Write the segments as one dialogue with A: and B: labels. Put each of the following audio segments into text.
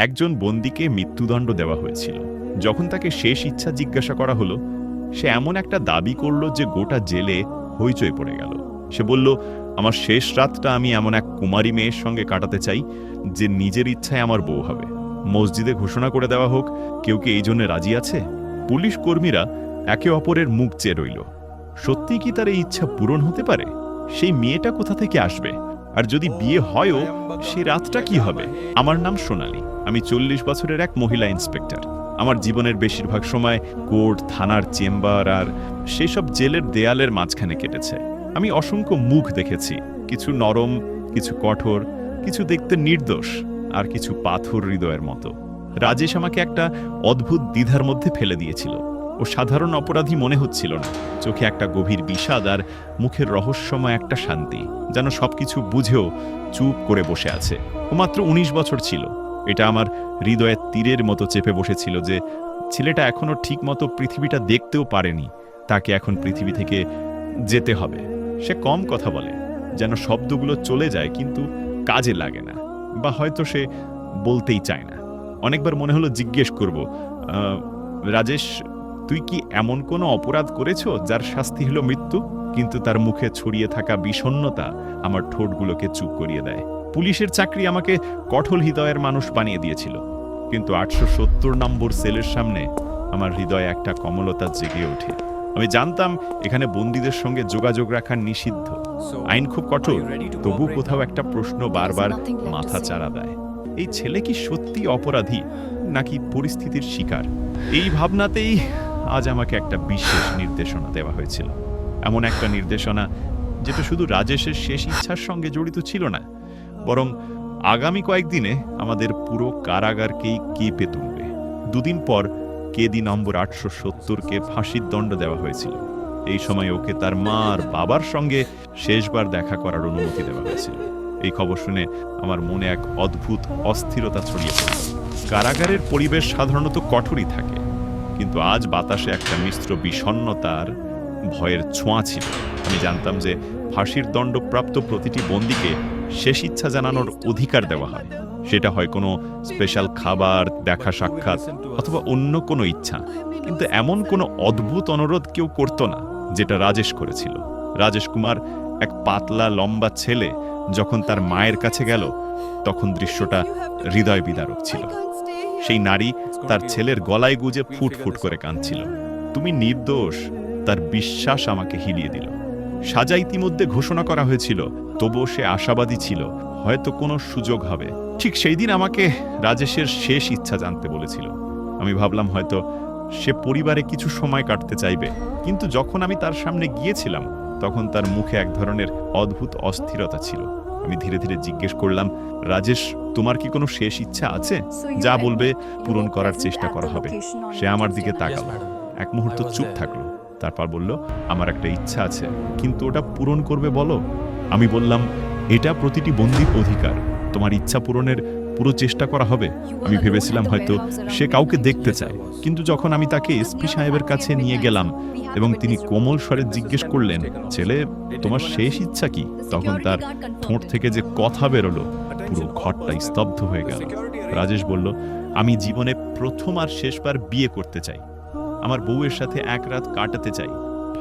A: একজন বন্দীকে মৃত্যুদণ্ড দেওয়া হয়েছিল। যখন তাকে শেষ ইচ্ছা জিজ্ঞাসা করা হলো, সে এমন একটা দাবি করল যে গোটা জেলে হইচই পড়ে গেল। সে বলল, আমার শেষ রাতটা আমি এমন এক কুমারী মেয়ের সঙ্গে কাটাতে চাই যে নিজের ইচ্ছায় আমার বউ হবে। মসজিদে ঘোষণা করে দেওয়া হোক, কেউ কি এই জন্য রাজি আছে? পুলিশ কর্মীরা একে অপরের মুখ চেয়ে রইল। সত্যি কি তার এই ইচ্ছা পূরণ হতে পারে? সেই মেয়েটা কোথা থেকে আসবে? আর যদি বিয়ে হয়ও, সে রাতটা কি হবে? আমার নাম সোনালী। আমি চল্লিশ বছরের এক মহিলা ইন্সপেক্টর। আমার জীবনের বেশিরভাগ সময় কোর্ট, থানার চেম্বার আর সেসব জেলের দেয়ালের মাঝখানে কেটেছে। আমি অসংখ্য মুখ দেখেছি। কিছু নরম, কিছু কঠোর, কিছু দেখতে নির্দোষ আর কিছু পাথর হৃদয়ের মতো। রাজেশ আমাকে একটা অদ্ভুত দ্বিধার মধ্যে ফেলে দিয়েছিল। ও সাধারণ অপরাধী মনে হচ্ছিল না। চোখে একটা গভীর বিষাদ আর মুখের রহস্যময় একটা শান্তি যেন সবকিছু বুঝেও চুপ করে বসে আছে। ও মাত্র উনিশ বছর ছিল। এটা আমার হৃদয়ের তীরের মতো চেপে বসেছিল যে ছেলেটা এখনও ঠিক মতো পৃথিবীটা দেখতেও পারেনি। তাকে এখন পৃথিবী থেকে যেতে হবে। সে কম কথা বলে যেন শব্দগুলো চলে যায় কিন্তু কাজে লাগে না বা হয়তো সে বলতেই চায় না। অনেকবার মনে হলো জিজ্ঞেস করব "আহ, রাজেশ তুই কি এমন কোনো অপরাধ করেছ যার শাস্তি হলো মৃত্যু? কিন্তু তার মুখে ছড়িয়ে থাকা বিষণ্ণতা আমার ঠোঁটগুলোকে চুপ করিয়ে দেয়। পুলিশের চাকরি আমাকে কঠোর হৃদয়ের মানুষ বানিয়ে দিয়েছিল। কিন্তু আটশো সত্তর নম্বর সেলের সামনে আমার হৃদয়ে একটা কমলতা জেগে ওঠে। আমি জানতাম এখানে বন্দীদের সঙ্গে যোগাযোগ রাখা নিষিদ্ধ। আইন খুব কঠোর তবু কোথাও একটা প্রশ্ন বারবার মাথা চারা দেয়। এই ছেলে কি সত্যি অপরাধী নাকি পরিস্থিতির শিকার? এই ভাবনাতেই আজ আমাকে একটা বিশেষ নির্দেশনা দেওয়া হয়েছিল। এমন একটা নির্দেশনা যেটা শুধু রাজেশের শেষ ইচ্ছার সঙ্গে জড়িত ছিল না, বরং আগামী কয়েকদিনে আমাদের পুরো কারাগারকেই কেঁপে তুলবে। দুদিন পর কেদি নম্বর আটশো সত্তরকে ফাঁসির দণ্ড দেওয়া হয়েছিল। এই সময় ওকে তার মা আর বাবার সঙ্গে শেষবার দেখা করার অনুমতি দেওয়া হয়েছিল। এই খবর শুনে আমার মনে এক অদ্ভুত অস্থিরতা ছড়িয়ে পড়ল কারাগারের পরিবেশ সাধারণত কঠোরই থাকে। কিন্তু আজ বাতাসে একটা মিশ্র বিষণ্ণতার ভয়ের ছোঁয়া ছিল। আমি জানতাম যে ফাঁসির দণ্ডপ্রাপ্ত প্রতিটি বন্দীকে শেষ ইচ্ছা জানানোর অধিকার দেওয়া হয়। সেটা হয় কোনো স্পেশাল খাবার, দেখা সাক্ষাৎ অথবা অন্য কোনো ইচ্ছা। কিন্তু এমন কোনো অদ্ভুত অনুরোধ কেউ করতো না, যেটা রাজেশ করেছিল। রাজেশ কুমার এক পাতলা লম্বা ছেলে যখন তার মায়ের কাছে গেল, তখন দৃশ্যটা হৃদয় বিদারক ছিল। সেই নারী তার ছেলের গলায় গুজে ফুট ফুট করে কাঁদছিল। তুমি নির্দোষ, তার বিশ্বাস আমাকে হিলিয়ে দিল। সাজা ইতিমধ্যে ঘোষণা করা হয়েছিল, তবুও সে আশাবাদী ছিল, হয়তো কোনো সুযোগ হবে। ঠিক সেই দিন আমাকে রাজেশের শেষ ইচ্ছা জানতে বলেছিল। আমি ভাবলাম হয়তো সে পরিবারে কিছু সময় কাটতে চাইবে। কিন্তু যখন আমি তার সামনে গিয়েছিলাম তখন তার মুখে এক ধরনের অদ্ভুত অস্থিরতা ছিল। আমি ধীরে ধীরে জিজ্ঞেস করলাম রাজেশ তোমার কি কোনো শেষ ইচ্ছা আছে? যা বলবে পূরণ করার চেষ্টা করা হবে। সে আমার দিকে তাকালো। এক মুহূর্ত চুপ থাকল। তারপর বলল আমার একটা ইচ্ছা আছে কিন্তু ওটা পূরণ করবে বলো? আমি বললাম এটা প্রতিটি বন্দির অধিকার। তোমার ইচ্ছা পূরণের পুরো চেষ্টা করা হবে। আমি ভেবেছিলাম হয়তো সে কাউকে দেখতে চায়। কিন্তু যখন আমি তাকে এসপি সাহেবের কাছে নিয়ে গেলাম এবং তিনি কোমল স্বরে জিজ্ঞেস করলেন, ছেলে, তোমার শেষ ইচ্ছা কি? তখন তার ঠোঁট থেকে যে কথা বেরোলো, পুরো ঘরটা স্তব্ধ হয়ে গেল। রাজেশ বলল, আমি জীবনে প্রথম আর শেষবার বিয়ে করতে চাই। আমার বউয়ের সাথে এক রাত কাটাতে চাই,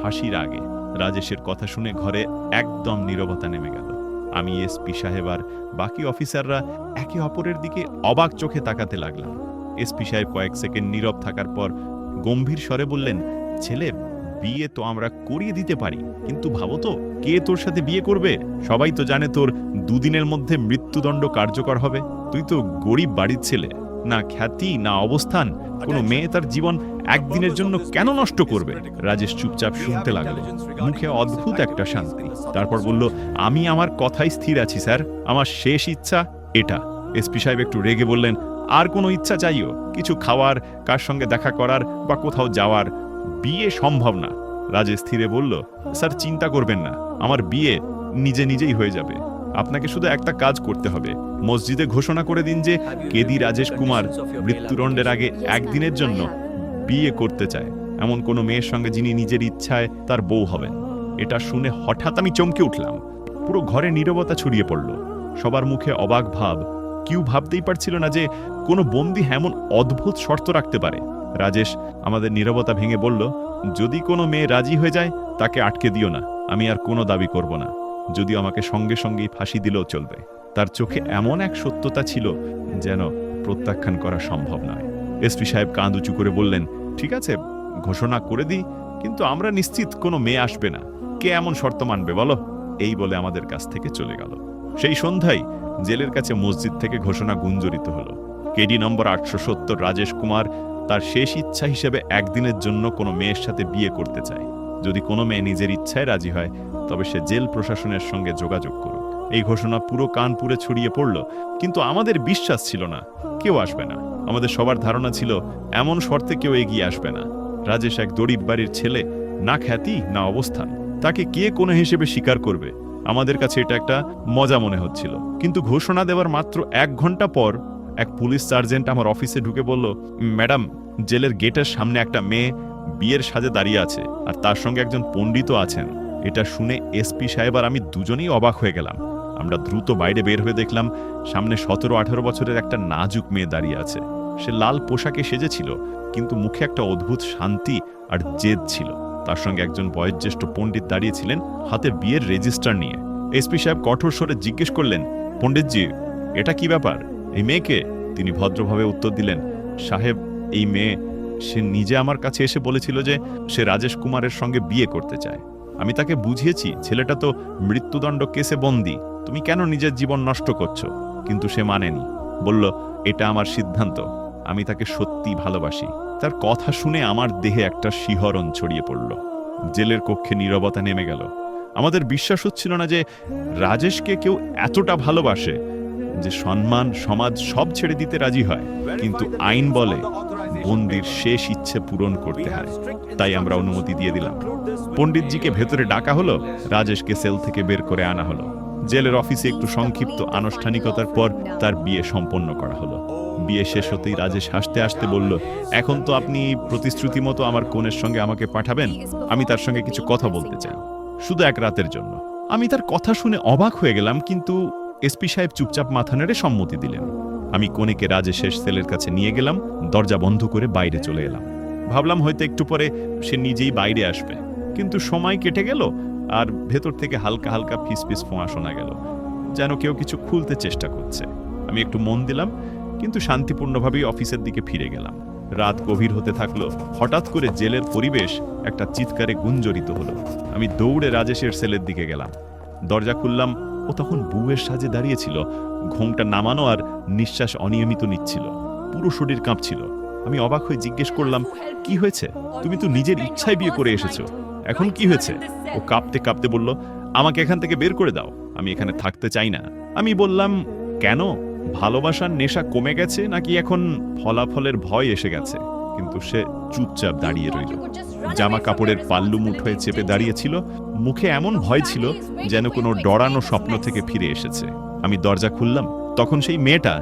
A: ফাঁসির আগে। রাজেশের কথা শুনে ঘরে একদম নীরবতা নেমে গেল। আমি এসপি সাহেব আর বাকি অফিসাররা একে অপরের দিকে অবাক চোখে তাকাতে লাগলাম। এসপি সাহেব কয়েক সেকেন্ড নীরব থাকার পর গম্ভীর স্বরে বললেন, ছেলে, বিয়ে তো আমরা করিয়ে দিতে পারি, কিন্তু ভাবো তো, কে তোর সাথে বিয়ে করবে? সবাই তো জানে তোর দুদিনের মধ্যে মৃত্যুদণ্ড কার্যকর হবে। তুই তো গরিব বাড়ির ছেলে। না খ্যাতি, না অবস্থান, কোনো মেয়ে তার জীবন একদিনের জন্য কেন নষ্ট করবে? রাজেশ চুপচাপ শুনতে লাগল। মুখে অদ্ভুত একটা শান্তি। তারপর বলল, আমি আমার কথাই স্থির আছি, স্যার। আমার শেষ ইচ্ছা এটা। এসপি সাহেব একটু রেগে বললেন, আর কোনো ইচ্ছা চাইও? কিছু খাওয়ার, কার সঙ্গে দেখা করার বা কোথাও যাওয়ার? বিয়ে সম্ভব না। রাজেশ স্থিরে বলল, স্যার, চিন্তা করবেন না। আমার বিয়ে নিজে নিজেই হয়ে যাবে। আপনাকে শুধু একটা কাজ করতে হবে। মসজিদে ঘোষণা করে দিন যে কেদি রাজেশ কুমার মৃত্যুদণ্ডের আগে একদিনের জন্য বিয়ে করতে চায়। এমন কোনো মেয়ের সঙ্গে যিনি নিজের ইচ্ছায় তার বউ হবেন। এটা শুনে হঠাৎ আমি চমকে উঠলাম। পুরো ঘরে নীরবতা ছড়িয়ে পড়ল। সবার মুখে অবাক ভাব। কেউ ভাবতেই পারছিল না যে কোনো বন্দি এমন অদ্ভুত শর্ত রাখতে পারে। রাজেশ আমাদের নীরবতা ভেঙে বলল, যদি কোনো মেয়ে রাজি হয়ে যায়, তাকে আটকে দিও না। আমি আর কোনো দাবি করব না। যদিও আমাকে সঙ্গে সঙ্গেই ফাঁসি দিলেও চলবে। তার চোখে এমন এক সত্যতা ছিল যেন প্রত্যাখ্যান করা সম্ভব নয়। এসপি সাহেব কাঁদ উঁচু করে বললেন, ঠিক আছে, ঘোষণা করে দিই, কিন্তু আমরা নিশ্চিত কোনো মেয়ে আসবে না। কে এমন শর্ত মানবে বলো? এই বলে আমাদের কাছ থেকে চলে গেল। সেই সন্ধ্যায় জেলের কাছে মসজিদ থেকে ঘোষণা গুঞ্জরিত হলো। কেডি নম্বর আটশো সত্তর রাজেশ কুমার তার শেষ ইচ্ছা হিসেবে একদিনের জন্য কোনো মেয়ের সাথে বিয়ে করতে চায়। যদি কোনো মেয়ে নিজের ইচ্ছায় রাজি হয়, তবে সে জেল প্রশাসনের সঙ্গে যোগাযোগ করুক। এই ঘোষণা পুরো কানপুরে ছড়িয়ে পড়ল, কিন্তু আমাদের বিশ্বাস ছিল না। কেউ আসবে না। আমাদের সবার ধারণা ছিল, এমন শর্তে কেউ এগিয়ে আসবে না। রাজেশ এক গরিব বাড়ির ছেলে, না খ্যাতি, না অবস্থান। তাকে কে কোনো হিসেবে স্বীকার করবে? আমাদের কাছে এটা একটা মজা মনে হচ্ছিল। কিন্তু ঘোষণা দেওয়ার মাত্র এক ঘণ্টা পর এক পুলিশ সার্জেন্ট আমার অফিসে ঢুকে বলল ম্যাডাম, জেলের গেটের সামনে একটা মেয়ে বিয়ের সাজে দাঁড়িয়ে আছে আর তার সঙ্গে একজন পণ্ডিতও আছেন। এটা শুনে এসপি সাহেব আর আমি দুজনেই অবাক হয়ে গেলাম। আমরা দ্রুত বাইরে বের হয়ে দেখলাম সামনে সতেরো আঠারো বছরের একটা নাজুক মেয়ে দাঁড়িয়ে আছে। সে লাল পোশাকে সেজেছিল, কিন্তু মুখে একটা অদ্ভুত শান্তি আর জেদ ছিল। তার সঙ্গে একজন বয়োজ্যেষ্ঠ পণ্ডিত দাঁড়িয়েছিলেন হাতে বিয়ের রেজিস্টার নিয়ে। এসপি সাহেব কঠোর স্বরে জিজ্ঞেস করলেন, পণ্ডিতজি, এটা কি ব্যাপার? এই মেয়েকে? তিনি ভদ্রভাবে উত্তর দিলেন, সাহেব, এই মেয়ে সে নিজে আমার কাছে এসে বলেছিল যে সে রাজেশ কুমারের সঙ্গে বিয়ে করতে চায়। আমি তাকে বুঝিয়েছি, ছেলেটা তো মৃত্যুদণ্ড কেসে বন্দি। তুমি কেন নিজের জীবন নষ্ট করছ? কিন্তু সে মানেনি। বলল, এটা আমার সিদ্ধান্ত। আমি তাকে সত্যি ভালোবাসি। তার কথা শুনে আমার দেহে একটা শিহরণ ছড়িয়ে পড়ল। জেলের কক্ষে নীরবতা নেমে গেল। আমাদের বিশ্বাস হচ্ছিল না যে রাজেশকে কেউ এতটা ভালোবাসে যে সম্মান, সমাজ সব ছেড়ে দিতে রাজি হয়। কিন্তু আইন বলে বন্দির শেষ ইচ্ছে পূরণ করতে হয়। তাই আমরা অনুমতি দিয়ে দিলাম। পণ্ডিতজিকে ভেতরে ডাকা হলো, রাজেশকে সেল থেকে বের করে আনা হলো। জেলের অফিসে একটু সংক্ষিপ্ত আনুষ্ঠানিকতার পর তার বিয়ে সম্পন্ন করা হলো। বিয়ে শেষ হতেই রাজেশ হাসতে হাসতে বলল, এখন তো আপনি প্রতিশ্রুতি মতো আমার কোণের সঙ্গে আমাকে পাঠাবেন, আমি তার সঙ্গে কিছু কথা বলতে চাই। শুধু এক রাতের জন্য। আমি তার কথা শুনে অবাক হয়ে গেলাম, কিন্তু এসপি সাহেব চুপচাপ মাথা নেড়ে সম্মতি দিলেন। আমি কনেকে রাজেশের সেলের কাছে নিয়ে গেলাম, দরজা বন্ধ করে বাইরে চলে এলাম। ভাবলাম হয়তো একটু পরে সে নিজেই বাইরে আসবে। কিন্তু সময় কেটে গেল, আর ভেতর থেকে হালকা হালকা ফিসফিস ফোঁয়া শোনা গেল, যেন কেউ কিছু খুলতে চেষ্টা করছে। আমি একটু মন দিলাম, কিন্তু শান্তিপূর্ণভাবেই অফিসের দিকে ফিরে গেলাম। রাত গভীর হতে থাকল, হঠাৎ করে জেলের পরিবেশ একটা চিৎকারে গুঞ্জরিত হলো। আমি দৌড়ে রাজেশের সেলের দিকে গেলাম। দরজা খুললাম, ও তখন বুয়ের সাজে দাঁড়িয়েছিল ঘোমটা নামানো আর নিঃশ্বাস অনিয়মিত নিচ্ছিল। পুরো শরীর কাঁপছিল। আমি অবাক হয়ে জিজ্ঞেস করলাম, কি হয়েছে? তুমি তো নিজের ইচ্ছায় বিয়ে করে এসেছ। এখন কি হয়েছে? ও কাঁপতে কাঁপতে বলল, আমাকে এখান থেকে বের করে দাও। আমি এখানে থাকতে চাই না। আমি বললাম, কেন? ভালোবাসার নেশা কমে গেছে নাকি এখন ফলাফলের ভয় এসে গেছে? কিন্তু সে চুপচাপ দাঁড়িয়ে রইল। জামা কাপড়ের পাল্লু মুঠোয় চেপে দাঁড়িয়েছিল। মুখে এমন ভয় ছিল যেন কোনো ডরানো স্বপ্ন থেকে ফিরে এসেছে। আমি দরজা খুললাম, তখন সেই মেয়েটা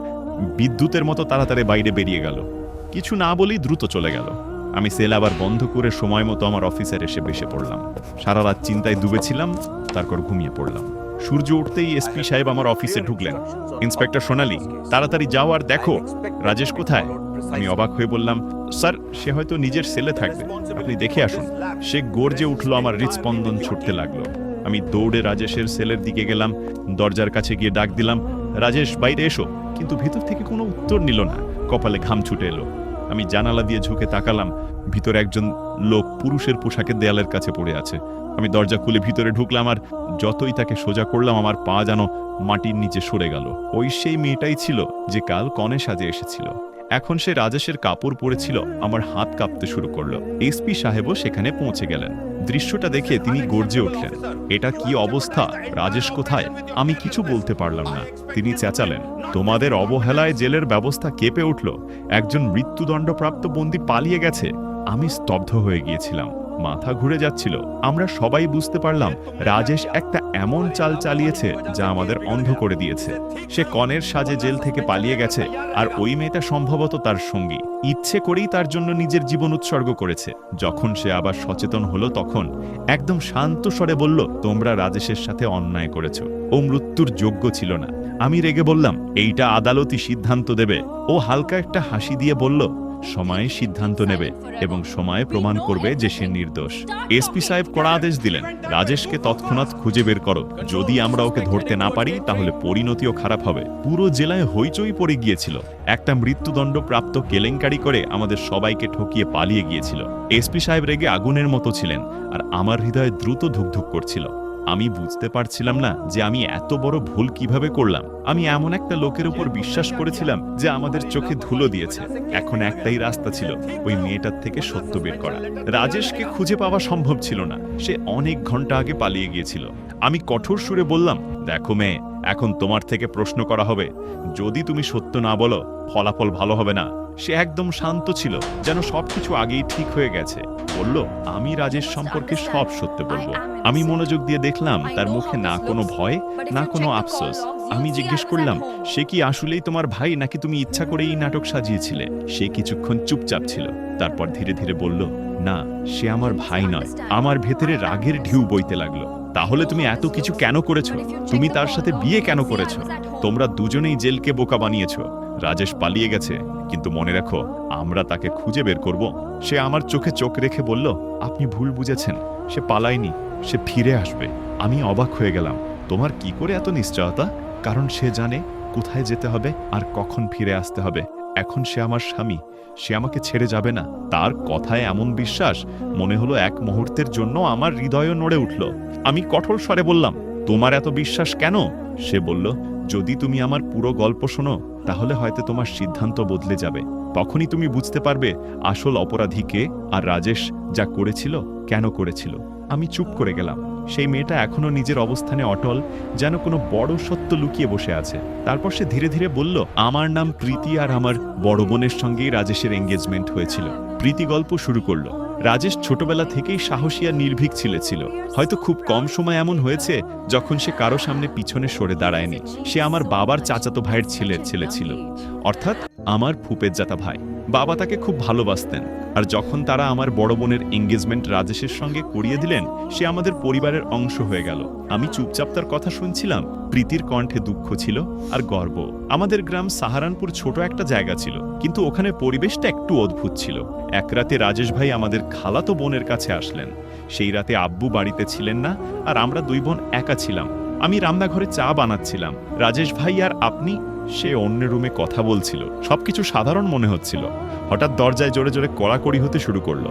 A: বিদ্যুতের মতো তাড়াতাড়ি বাইরে বেরিয়ে গেল। কিছু না বলেই দ্রুত চলে গেল। আমি সেল আবার বন্ধ করে সময় মতো আমার অফিসের এসে বসে পড়লাম। সারা রাত চিন্তায় ডুবেছিলাম, তারপর ঘুমিয়ে পড়লাম। সূর্য উঠতেই এসপি সাহেব আমার অফিসে ঢুকলেন। ইন্সপেক্টর সোনালি, তাড়াতাড়ি যাও আর দেখো, রাজেশ কোথায়? আমি অবাক হয়ে বললাম, স্যার, সে হয়তো নিজের সেলে থাকবে। আপনি দেখে আসুন। সে গর্জে উঠল, আমার হৃৎস্পন্দন ছুটতে লাগল। আমি দৌড়ে রাজেশের সেলের দিকে গেলাম, দরজার কাছে গিয়ে ডাক দিলাম, রাজেশ, বাইরে এসো। কিন্তু ভিতর থেকে কোনো উত্তর নিল না। কপালে ঘাম ছুটে এলো। আমি জানালা দিয়ে ঝুঁকে তাকালাম। ভিতরে একজন লোক পুরুষের পোশাকে দেয়ালের কাছে পড়ে আছে। আমি দরজা খুলে ভিতরে ঢুকলাম আর যতই তাকে সোজা করলাম, আমার পা যেন মাটির নিচে সরে গেল। ওই সেই মেয়েটাই ছিল যে কাল কনে সাজে এসেছিল। এখন সে রাজেশের কাপড় পরেছিল, আমার হাত কাঁপতে শুরু করল। এসপি সাহেবও সেখানে পৌঁছে গেলেন। দৃশ্যটা দেখে তিনি গর্জে উঠলেন। এটা কি অবস্থা? রাজেশ কোথায়? আমি কিছু বলতে পারলাম না। তিনি চেঁচালেন। তোমাদের অবহেলায় জেলের ব্যবস্থা কেঁপে উঠল। একজন মৃত্যুদণ্ডপ্রাপ্ত বন্দী পালিয়ে গেছে। আমি স্তব্ধ হয়ে গিয়েছিলাম। মাথা ঘুরে যাচ্ছিল। আমরা সবাই বুঝতে পারলাম, রাজেশ একটা এমন চাল চালিয়েছে যা আমাদের অন্ধ করে দিয়েছে। সে কনের সাজে জেল থেকে পালিয়ে গেছে, আর ওই মেয়েটা সম্ভবত তার সঙ্গী। ইচ্ছে করেই তার জন্য নিজের জীবন উৎসর্গ করেছে। যখন সে আবার সচেতন হলো তখন একদম শান্ত স্বরে বলল, তোমরা রাজেশের সাথে অন্যায় করেছ। ও মৃত্যুর যোগ্য ছিল না। আমি রেগে বললাম, এইটা আদালতই সিদ্ধান্ত দেবে। ও হালকা একটা হাসি দিয়ে বলল সময়ে সিদ্ধান্ত নেবে এবং সময়ে প্রমাণ করবে যে সে নির্দোষ। এসপি সাহেব কড়া আদেশ দিলেন, রাজেশকে তৎক্ষণাৎ খুঁজে বের করো। যদি আমরা ওকে ধরতে না পারি, তাহলে পরিণতিও খারাপ হবে। পুরো জেলায় হইচই পড়ে গিয়েছিল। একটা মৃত্যুদণ্ড প্রাপ্ত কেলেঙ্কারি করে আমাদের সবাইকে ঠকিয়ে পালিয়ে গিয়েছিল। এসপি সাহেব রেগে আগুনের মতো ছিলেন আর আমার হৃদয়ে দ্রুত ধুকধুক করছিল। আমি বুঝতে পারছিলাম না যে আমি এত বড় ভুল কীভাবে করলাম। আমি এমন একটা লোকের উপর বিশ্বাস করেছিলাম যে আমাদের চোখে ধুলো দিয়েছে। এখন একটাই রাস্তা ছিল, ওই মেয়েটার থেকে সত্য বের করা। রাজেশকে খুঁজে পাওয়া সম্ভব ছিল না। সে অনেক ঘণ্টা আগে পালিয়ে গিয়েছিল। আমি কঠোর সুরে বললাম, দেখো মেয়ে, এখন তোমার থেকে প্রশ্ন করা হবে। যদি তুমি সত্য না বলো, ফলাফল ভালো হবে না। সে একদম শান্ত ছিল, যেন সবকিছু আগেই ঠিক হয়ে গেছে। বলল আমি রাজেশ সম্পর্কে সব সত্য বলব। আমি মনোযোগ দিয়ে দেখলাম তার মুখে না কোনো ভয় না কোনো আফসোস। আমি জিজ্ঞেস করলাম সে কি আসলেই তোমার ভাই নাকি তুমি ইচ্ছা করে এই নাটক সাজিয়েছিলে? সে কিছুক্ষণ চুপচাপ ছিল। তারপর ধীরে ধীরে বলল না সে আমার ভাই নয়। আমার ভেতরে রাগের ঢিউ বইতে লাগল। তাহলে তুমি এত কিছু কেন করেছ? তুমি তার সাথে বিয়ে কেন করেছ? তোমরা দুজনেই জেলকে বোকা বানিয়েছো। রাজেশ পালিয়ে গেছে। কিন্তু মনে রাখো আমরা তাকে খুঁজে বের করব। সে আমার চোখে চোখ রেখে বলল আপনি ভুল বুঝেছেন। সে পালায়নি। সে ফিরে আসবে। আমি অবাক হয়ে গেলাম। তোমার কি করে এত নিশ্চয়তা? কারণ সে জানে কোথায় যেতে হবে আর কখন ফিরে আসতে হবে। এখন সে আমার স্বামী, সে আমাকে ছেড়ে যাবে না। তার কথায় এমন বিশ্বাস মনে হলো এক মুহূর্তের জন্য আমার হৃদয়ও নড়ে উঠল। আমি কঠোর স্বরে বললাম, তোমার এত বিশ্বাস কেন? সে বলল, যদি তুমি আমার পুরো গল্প শোনো, তাহলে হয়তো তোমার সিদ্ধান্ত বদলে যাবে। তখনই তুমি বুঝতে পারবে আসল অপরাধী কে আর রাজেশ যা করেছিল, কেন করেছিল। আমি চুপ করে গেলাম। সেই মেয়েটা এখনও নিজের অবস্থানে অটল, যেন কোনো বড় সত্য লুকিয়ে বসে আছে। তারপর সে ধীরে ধীরে বলল, আমার নাম প্রীতি আর আমার বড় বোনের সঙ্গেই রাজেশের এঙ্গেজমেন্ট হয়েছিল। প্রীতি গল্প শুরু করল। রাজেশ ছোটবেলা থেকেই সাহসী আর নির্ভীক ছেলে, ছিল। হয়তো খুব কম সময় এমন হয়েছে, যখন সে কারও সামনে পিছনে সরে দাঁড়ায়নি। সে আমার বাবার চাচাতো ভাইয়ের ছেলের ছেলে ছিল। অর্থাৎ আমার ফুপের জাতা ভাই। বাবা তাকে খুব ভালোবাসতেন। আর যখন তারা আমার বড় বোনের এঙ্গেজমেন্ট রাজেশের সঙ্গে করিয়ে দিলেন, সে আমাদের পরিবারের অংশ হয়ে গেল। আমি চুপচাপ তার কথা শুনছিলাম। প্রীতির কণ্ঠে দুঃখ ছিল আর গর্ব। আমাদের গ্রাম সাহারানপুর ছোট একটা জায়গা ছিল, কিন্তু ওখানে পরিবেশটা একটু অদ্ভুত ছিল। এক রাতে রাজেশ ভাই আমাদের খালাতো বোনের কাছে আসলেন। সেই রাতে আব্বু বাড়িতে ছিলেন না আর আমরা দুই বোন একা ছিলাম। আমি রান্নাঘরে চা বানাচ্ছিলাম। রাজেশ ভাই আর আপনি সে অন্য রুমে কথা বলছিল, সবকিছু সাধারণ মনে হচ্ছিল। হঠাৎ দরজায় জোরে জোরে কড়াকড়ি হতে শুরু করল।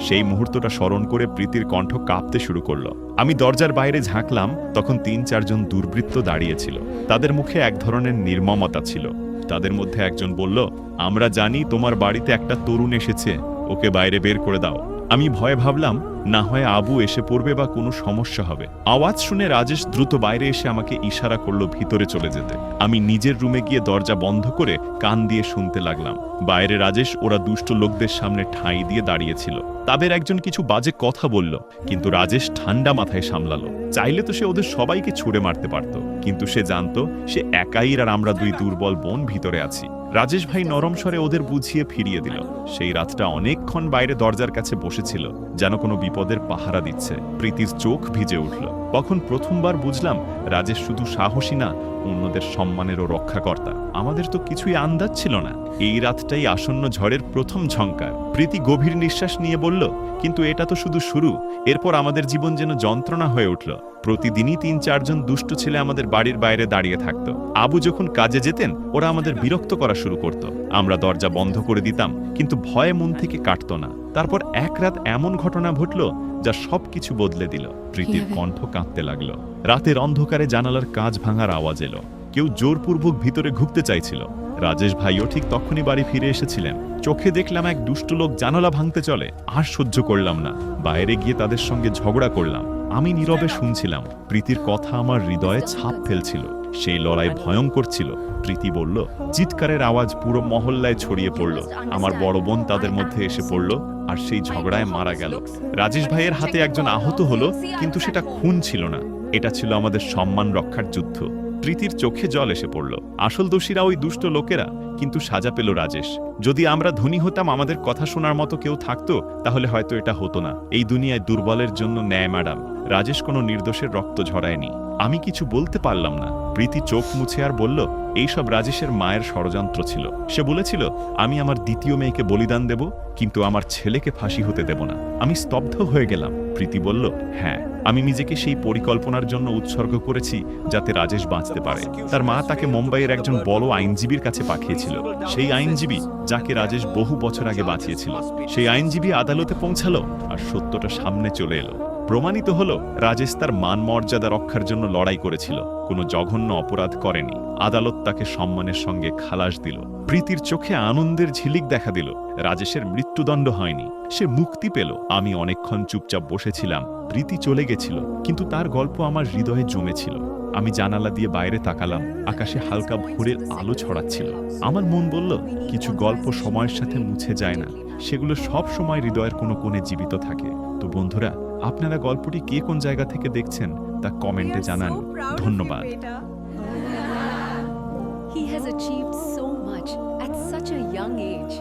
A: সেই মুহূর্তটা স্মরণ করে প্রীতির কণ্ঠ কাঁপতে শুরু করল। আমি দরজার বাইরে ঝাঁকলাম, তখন তিন চারজন দুর্বৃত্ত দাঁড়িয়েছিল। তাদের মুখে এক ধরনের নির্মমতা ছিল। তাদের মধ্যে একজন বলল, আমরা জানি তোমার বাড়িতে একটা তরুণ এসেছে, ওকে বাইরে বের করে দাও। আমি ভয়ে ভাবলাম, না হয় আবু এসে পড়বে বা কোনো সমস্যা হবে। আওয়াজ শুনে রাজেশ দ্রুত বাইরে এসে আমাকে ইশারা করল ভিতরে চলে যেতে। আমি নিজের রুমে গিয়ে দরজা বন্ধ করে কান দিয়ে শুনতে লাগলাম। বাইরে রাজেশ ওরা দুষ্ট লোকদের সামনে ঠাঁই দিয়ে দাঁড়িয়েছিল। তাদের একজন কিছু বাজে কথা বলল, কিন্তু রাজেশ ঠান্ডা মাথায় সামলালো। চাইলে তো সে ওদের সবাইকে ছুড়ে মারতে পারত, কিন্তু সে জানতো, সে একাই আর আমরা দুই দুর্বল বোন ভিতরে আছি। রাজেশ ভাই নরম স্বরে ওদের বুঝিয়ে ফিরিয়ে দিল। সেই রাতটা অনেকক্ষণ বাইরে দরজার কাছে বসেছিল, যেন কোনো বিপদের পাহারা দিচ্ছে। প্রীতির চোখ ভিজে উঠল। তখন প্রথমবার বুঝলাম, রাজেশ শুধু সাহসী না, অন্যদের সম্মানেরও রক্ষাকর্তা। আমাদের তো কিছুই আন্দাজ ছিল না। এই রাতটাই আসন্ন ঝড়ের প্রথম ঝঙ্কার প্রীতি গভীর নিঃশ্বাস নিয়ে বলল, কিন্তু এটা তো শুধু শুরু। এরপর আমাদের জীবন যেন যন্ত্রণা হয়ে উঠল। প্রতিদিনই তিন, চারজন দুষ্ট ছেলে আমাদের বাড়ির বাইরে দাঁড়িয়ে থাকতো। আবু যখন কাজে যেতেন, ওরা আমাদের বিরক্ত করা শুরু করত। আমরা দরজা বন্ধ করে দিতাম কিন্তু ভয়ে মন থেকে কাটতো না। তারপর এক রাত এমন ঘটনা ঘটল যা সবকিছু বদলে দিল। প্রীতির কণ্ঠ কাঁদতে লাগল। রাতের অন্ধকারে জানালার কাজ ভাঙার আওয়াজ এলো। কেউ জোরপূর্বক ভিতরে ঢুকতে চাইছিল। রাজেশ ভাইও ঠিক তখনই বাড়ি ফিরে এসেছিলেন। চোখে দেখলাম এক দুষ্ট লোক জানালা ভাঙতে চলে। আর সহ্য করলাম না। বাইরে গিয়ে তাদের সঙ্গে ঝগড়া করলাম। আমি নীরবে শুনছিলাম প্রীতির কথা আমার হৃদয়ে ছাপ ফেলছিল। সেই লড়াই ভয়ঙ্কর ছিল। প্রীতি বলল, চিৎকারের আওয়াজ পুরো মহল্লায় ছড়িয়ে পড়ল। আমার বড় বোন তাদের মধ্যে এসে পড়ল আর সেই ঝগড়ায় মারা গেল। রাজেশ ভাইয়ের হাতে একজন আহত হলো, কিন্তু সেটা খুন ছিল না। এটা ছিল আমাদের সম্মান রক্ষার যুদ্ধ। প্রীতির চোখে জল এসে পড়ল। আসল দোষীরা ওই দুষ্ট লোকেরা, কিন্তু সাজা পেল রাজেশ। যদি আমরা ধনী হতাম, আমাদের কথা শোনার মতো কেউ থাকতো, তাহলে হয়তো এটা হতো না। এই দুনিয়ায় দুর্বলের জন্য ন্যায়, ম্যাডাম। রাজেশ কোনো নির্দোষের রক্ত ঝরায়নি। আমি কিছু বলতে পারলাম না। প্রীতি চোখ মুছে আর বলল, এইসব রাজেশের মায়ের ষড়যন্ত্র ছিল। সে বলেছিল, আমি আমার দ্বিতীয় মেয়েকে বলিদান দেব, কিন্তু আমার ছেলেকে ফাঁসি হতে দেব না। আমি স্তব্ধ হয়ে গেলাম। প্রীতি বলল হ্যাঁ আমি নিজেকে সেই পরিকল্পনার জন্য উৎসর্গ করেছি, যাতে রাজেশ বাঁচতে পারে। তার মা তাকে মুম্বাইয়ের একজন বড় আইনজীবীর কাছে পাঠিয়েছিল। সেই আইনজীবী যাকে রাজেশ বহু বছর আগে বাঁচিয়েছিল। সেই আইনজীবী আদালতে পৌঁছালো, আর সত্যটা সামনে চলে এলো। প্রমাণিত হলো, রাজেশ তার মান মর্যাদা রক্ষার জন্য লড়াই করেছিল। কোনো জঘন্য অপরাধ করেনি। আদালত তাকে সম্মানের সঙ্গে খালাস দিল। প্রীতির চোখে আনন্দের ঝিলিক দেখা দিল। রাজেশের মৃত্যুদণ্ড হয়নি। সে মুক্তি পেল। আমি অনেকক্ষণ চুপচাপ বসেছিলাম। প্রীতি চলে গেছিল। কিন্তু তার গল্প আমার হৃদয়ে জমেছিল। আমি জানালা দিয়ে বাইরে তাকালাম। আকাশে হালকা ভোরের আলো ছড়াচ্ছিল। আমার মন বলল, কিছু গল্প সময়ের সাথে মুছে যায় না। সেগুলো সব সময় হৃদয়ের কোনো কোণে জীবিত থাকে। তো বন্ধুরা আপনারা গল্পটি কে কোন জায়গা থেকে দেখছেন তা কমেন্টে জানান ধন্যবাদ
B: He has achieved so much at such a young age.